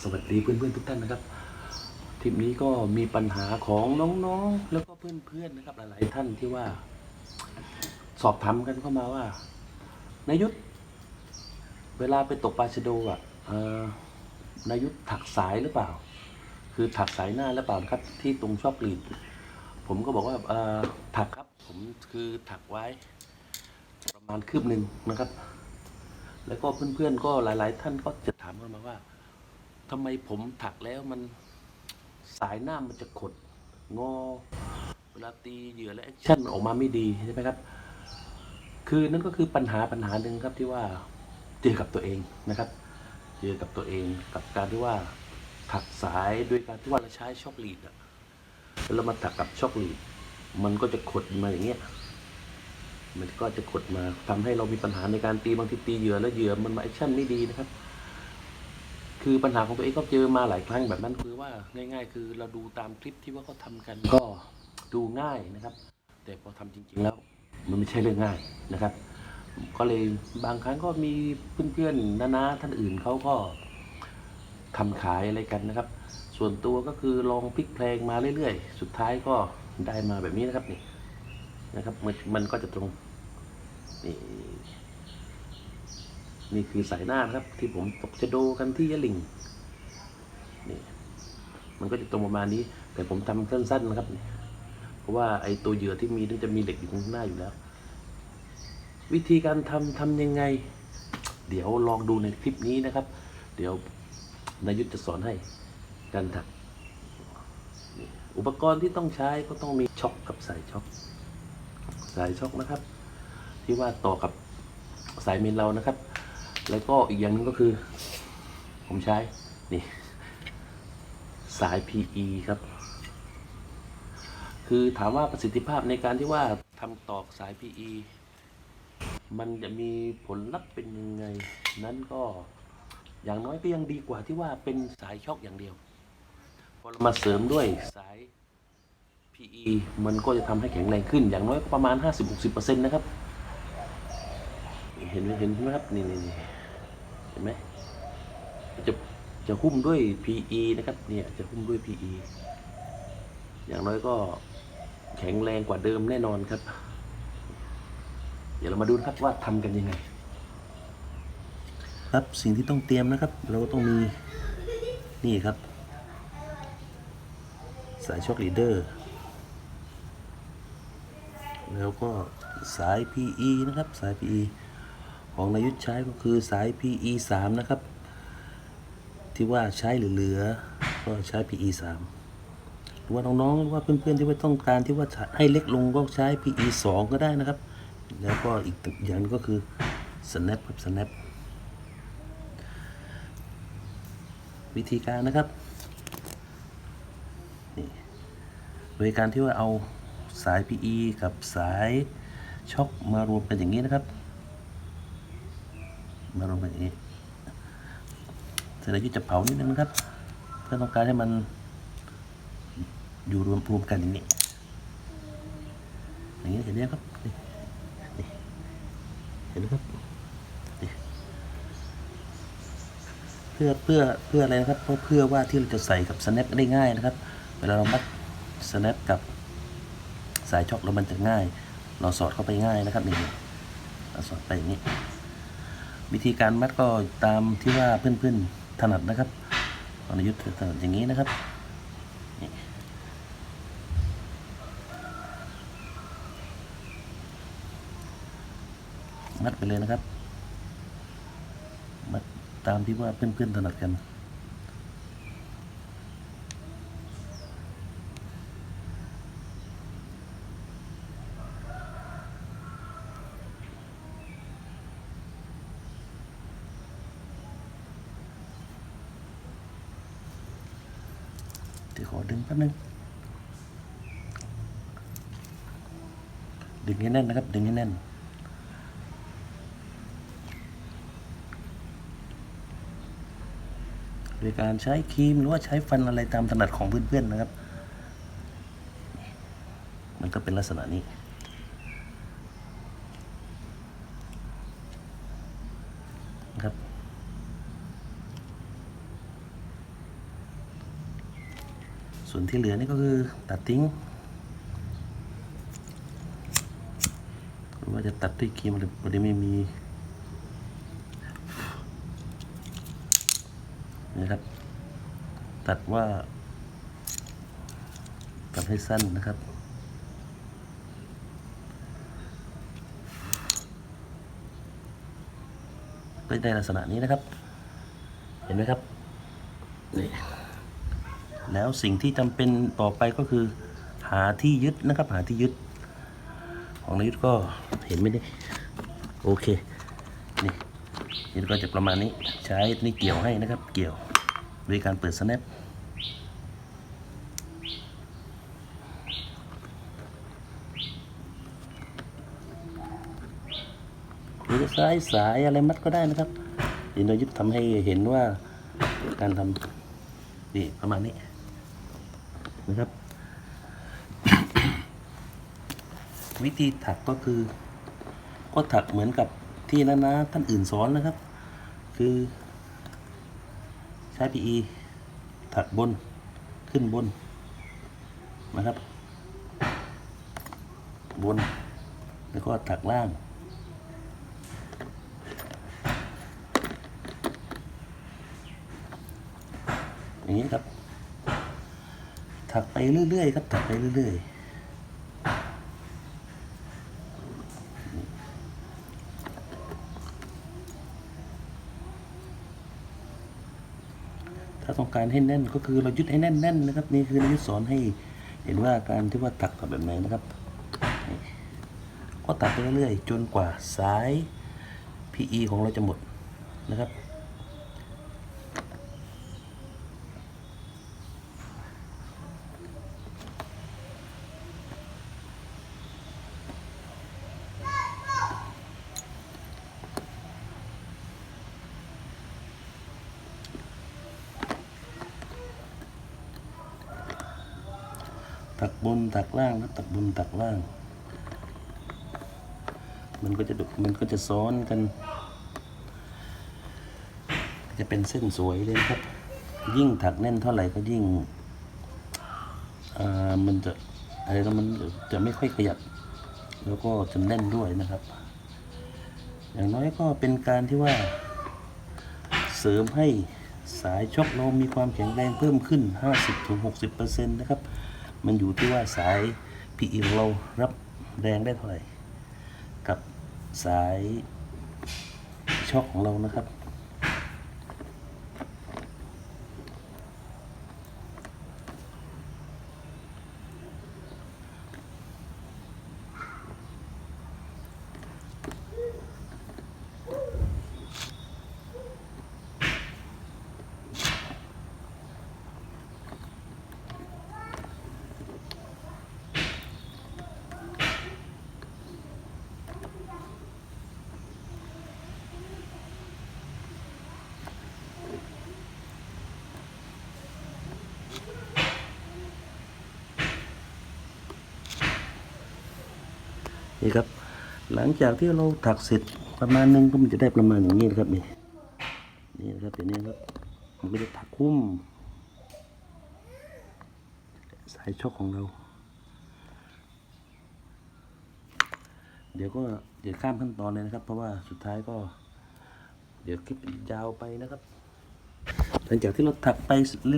สวัสดีเพื่อนๆทุกท่านนะครับทริปนี้ก็มีปัญหาของน้องๆ แล้วก็เพื่อนๆนะครับ หลายๆท่านที่ว่า สอบถามกันเข้ามาว่านายุทธเวลาไปตกปลาชะโดอะนายุทธถักสายหรือเปล่า คือถักสายหน้าหรือเปล่าครับ ที่ตรงชอบกรีดผมก็บอกว่าถักครับผมคือถักไว้ประมาณคืบหนึ่งนะครับ แล้วก็เพื่อนๆก็หลาย ๆ ท่านก็จะถามกันมาว่า ทำไมผมถักแล้วมันสายหน้ามันจะขดงอ เวลาตีเหยื่อและแอคชั่นออกมาไม่ดีใช่ไหมครับ คือนั่นก็คือปัญหาปัญหาหนึ่งครับที่ว่าเจอกับตัวเองนะครับ เจอกับตัวเองกับการที่ว่าถักสายโดยการที่ว่าเราใช้ช็อคลีดอะแล้วเรามาถักกับช็อคลีด มันก็จะขดมาอย่างเงี้ยมันก็จะขดมาทำให้เรามีปัญหาในการตีบางทีตีเหยื่อแล้วเหยื่อมันมาแอคชั่นไม่ดีนะครับ คือปัญหาของตัวเองก็เจอมาหลายครั้งแบบนั้นคือว่าง่าย ๆ คือเราดูตามคลิปที่ว่าเขาทำกันก็ดูง่ายนะครับ แต่พอทำจริงๆแล้วมันไม่ใช่เรื่องง่ายนะครับ ก็เลยบางครั้งก็มีเพื่อนๆนานาท่านอื่นเขาก็ทำขายอะไรกันนะครับ ส่วนตัวก็คือลองพลิกเพลงมาเรื่อยๆ สุดท้ายก็ได้มาแบบนี้นะครับนี่นะครับมันมันก็จะตรงนี่ นี่คือสายหน้านะครับ ที่ผมตกจะโดกันที่ยะลิงนี่มันก็จะตรงประมาณนี้ แต่ผมทำสั้นๆนะครับ เพราะว่าไอ้ตัวเหยื่อที่มีนี่นจะมีเหล็กอยู่ข้างหน้าอยู่แล้ว วิธีการทำทำยังไง เดี๋ยวลองดูในคลิปนี้นะครับ เดี๋ยวนายุทธจะสอนให้การถัก อุปกรณ์ที่ต้องใช้ก็ต้องมีช็อคกับสายช็อคสายช็อคนะครับ ที่ว่าต่อกับสายเมนเรานะครับ แล้วก็อีกอย่างหนึงก็คือ ผมใช้ นี่ สาย PE ครับ คือถามว่าประสิทธิภาพในการที่ว่าทำตอกสาย PE มันจะมีผลลัพธ์เป็นยังไง นั้นก็อย่างน้อยก็ยังดีกว่าที่ว่าเป็นสายช็อคอย่างเดียว พอเรามาเสริมด้วยสาย PE มันก็จะทำให้แข็งแรงขึ้น อย่างน้อยก็ประมาณ 50-60%นะครับ เห็นไหมเห็นไหมครับ นี่นี่ ห็นไหมจะจะหุ้มด้วย PE นะครับ เนี่ยจะหุ้มด้วย PE อย่างน้อยก็แข็งแรงกว่าเดิมแน่นอนครับ เดี๋ยวเรามาดูนะครับว่าทำกันยังไง ครับสิ่งที่ต้องเตรียมนะครับ เราก็ต้องมีนี่ครับ สายช็อคลีเดอร์ แล้วก็สาย PE นะครับ สาย PE ของนายุทธใช้ก็คือสาย PE 3นะครับ ที่ว่าใช้เหลือๆก็ใช้ PE 3หรือว่าน้องๆหรือว่าเพื่อนๆที่ว่าต้องการที่ว่าให้เล็กลงก็ใช้ PE 2 ก็ได้นะครับ แล้วก็อีกอย่างหนึงก็คือ snap ครับ snap วิธีการนะครับนี่โดยการที่ว่าเอาสาย PE กับสายช็อคมารวมกันอย่างนี้นะครับ มารวมกันอย่างนี้เสร็จแล้วจะเผานิดนึงนะครับ เพื่อต้องการให้มันอยู่รวมรวมกันอย่างนี้ อย่างนี้เห็นไหมครับเห็นไหมครับเพื่อเพื่อเพื่ออะไรนะครับเพราะเพื่อว่าที่เราจะใส่กับ snap ได้ง่ายนะครับ เวลาเรามัด snap กับสายช็อคแล้วมันจะง่าย เราสอดเข้าไปง่ายนะครับนี่เราสอดไปอย่างนี้ วิธีการมัดก็ตามที่ว่าเพื่อนๆถนัดนะครับอนุยุทธ์ถนัดอย่างนี้นะครับมัดไปเลยนะครับ มัดตามที่ว่าเพื่อนๆถนัดกัน ดี๋ยวขอดึงแป๊บนึง ดึงให้แน่นนะครับ ดึงให้แน่น โดยการใช้ครีมหรือว่าใช้ฟันอะไรตามถนัดของเพื่อนๆนะครับ มันก็เป็นลักษณะนี้ นะครับ ส่วนที่เหลือนี่ก็คือตัดทิ้งหรือว่าจะตัดด้วยครีมหรือพอดีไม่มีนะครับ ตัดว่า ตัดให้สั้นนะครับก็ได้ลักษณะนี้นะครับ เห็นไหมครับนี่ แล้วสิ่งที่จำเป็นต่อไปก็คือ หาที่ยึดนะครับ หาที่ยึด ของนายยุทธก็เห็นไหมนี่โอเคนี่นี่ก็จะประมาณนี้ใช้นี่เกี่ยวให้นะครับ เกี่ยวโดยการเปิด snap หรือสายสายอะไรมัดก็ได้นะครับเดี๋ยวนายยุทธทำให้เห็นว่าการทำนี่ประมาณนี้ นะครับ วิธีถักก็คือ ก็ถักเหมือนกับที่นานาท่านอื่นสอนนะครับ คือ ใช้ PE ถักบนขึ้นบนนะครับ บน แล้วก็ถักล่างอย่างนี้ครับ ถักไปเรื่อยๆครับถักไปเรื่อยๆถ้าต้องการให้แน่นก็คือเรายึดให้แน่นๆนะครับ นี่คือเรายึดสอนให้เห็นว่าการที่ว่าตักแบบไหนนะครับ ก็ตักไปเรื่อยๆจนกว่าสาย PE ของเราจะหมดนะครับ ถักบนถักล่างครับถักบนถักล่าง มันก็จะมันก็จะซ้อนกัน จะเป็นเส้นสวยเลยนะครับ ยิ่งถักแน่นเท่าไหร่ก็ยิ่งอ่ามันจะอะไรก็มันจะไม่ค่อยขยับ แล้วก็จะแน่นด้วยนะครับ อย่างน้อยก็เป็นการที่ว่า เสริมให้สายชกเรามีความแข็งแรงเพิ่มขึ้น 50-60%นะครับ มันอยู่ที่ว่าสาย PE ของเรารับแรงได้เท่าไหร่ กับสายช็อคของเรานะครับ นี่ครับ หลังจากที่เราถักเสร็จประมาณนึงก็มันจะได้ประมาณอย่างนี้นะครับนี่นี่นะครับเดี๋ยวนี้ครับมันก็จะถักคุ้ม สายชกของเรา เดี๋ยวก็เดี๋ยวข้ามขั้นตอนเลยนะครับ เพราะว่าสุดท้ายก็ เดี๋ยวคลิปยาวไปนะครับ หลังจากที่เราถักไป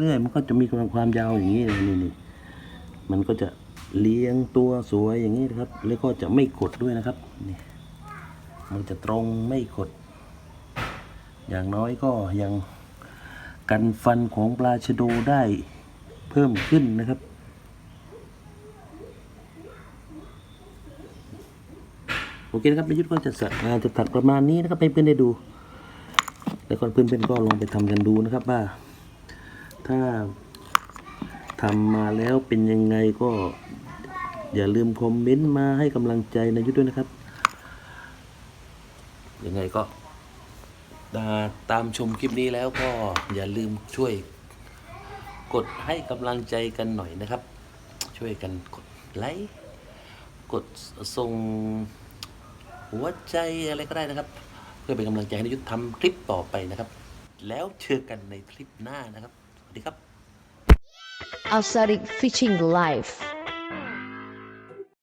เรื่อยๆ มันก็จะมีความความยาวอย่างนี้นี่นี่มันก็จะ เลี้ยงตัวสวยอย่างนี้นะครับ แล้วก็จะไม่ขดด้วยนะครับนี่มันจะตรงไม่ขด อย่างน้อยก็ยังกันฟันของปลาชะโดได้เพิ่มขึ้นนะครับโอเคนะครับประยุทธ์ก็จะสักจะตัดประมาณนี้นะครับให้เพื่อนได้ดู แล้วก็เพื่อนๆก็ลองไปทำกันดูนะครับว่าถ้า ทำมาแล้วเป็นยังไงก็ อย่าลืมคอมเมนต์มาให้กำลังใจนายุทธด้วยนะครับ ยังไงก็ตามชมคลิปนี้แล้วก็อย่าลืมช่วยกดให้กำลังใจกันหน่อยนะครับ ช่วยกันกดไลค์กดส่งหัวใจอะไรก็ได้นะครับ เพื่อเป็นกำลังใจให้นายุทธทำคลิปต่อไปนะครับ แล้วเจอกันในคลิปหน้านะครับ สวัสดีครับ Asaric Fishing Life